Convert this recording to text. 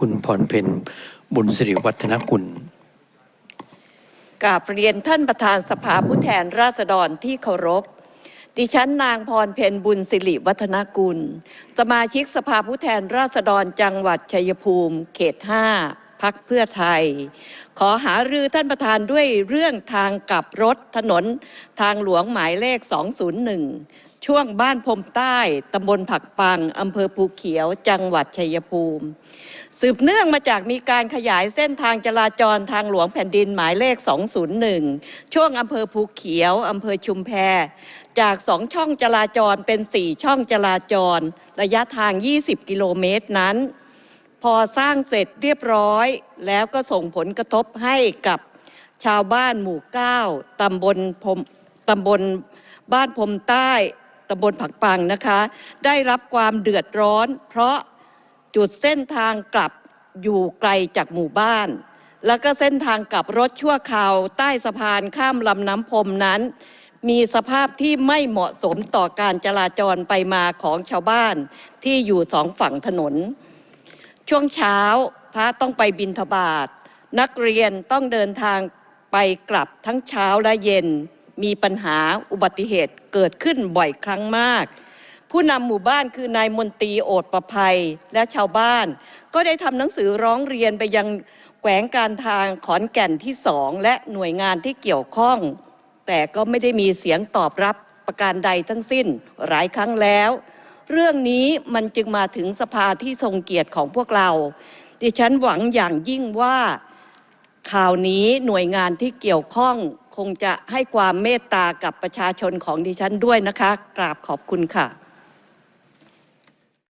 คุณพรเพนบุญสิริวัฒนกุลกราบเรียนท่านประธานสภาผู้แทนราษฎรที่เคารพ ดิฉันนางพรเพนบุญสิริวัฒนกุล สมาชิกสภาผู้แทนราษฎรจังหวัดชัยภูมิ เขตห้า พักเพื่อไทย ขอหารือท่านประธานด้วยเรื่องทางกลับรถถนนทางหลวงหมายเลข 201 ช่วงบ้านพรมใต้ตำบลผักปังอำเภอภูเขียว จังหวัดชัยภูมิ สืบเนื่องมาจากมีการขยายเส้นทางจราจรทางหลวงแผ่นดินหมายเลข 201 ช่วงอำเภอภูเขียวอำเภอชุมแพจากสองช่องจราจรเป็น4ช่องจราจร ระยะทาง 20 กิโลเมตรนั้น พอสร้างเสร็จเรียบร้อย แล้วก็ส่งผลกระทบให้กับชาวบ้านหมู่9ตำบลพรมตำบลบ้านพรมใต้ตำบลผักปังนะคะ ได้รับความเดือดร้อน เพราะจุดเส้นทางกลับอยู่ไกลจากหมู่บ้าน แล้วก็เส้นทางกลับรถชั่วคราวใต้สะพานข้ามลำน้ำพรมนั้น มีสภาพที่ไม่เหมาะสมต่อการจราจรไปมาของชาวบ้านที่อยู่สองฝั่งถนน ช่วงเช้าพระต้องไปบินทบาท นักเรียนต้องเดินทางไปกลับทั้งเช้าและเย็น มีปัญหาอุบัติเหตุเกิดขึ้นบ่อยครั้งมาก ผู้นำหมู่บ้านคือนายมนตรีโอดประภัยและชาวบ้าน ก็ได้ทำหนังสือร้องเรียนไปยังแขวงการทางขอนแก่นที่สองและหน่วยงานที่เกี่ยวข้อง แต่ก็ไม่ได้มีเสียงตอบรับประการใดทั้งสิ้นหลายครั้งแล้ว เรื่องนี้มันจึงมาถึงสภาที่ทรงเกียรติของพวกเรา ดิฉันหวังอย่างยิ่งว่าข่าวนี้หน่วยงานที่เกี่ยวข้องคงจะให้ความเมตตากับประชาชนของดิฉันด้วยนะคะ กราบขอบคุณค่ะ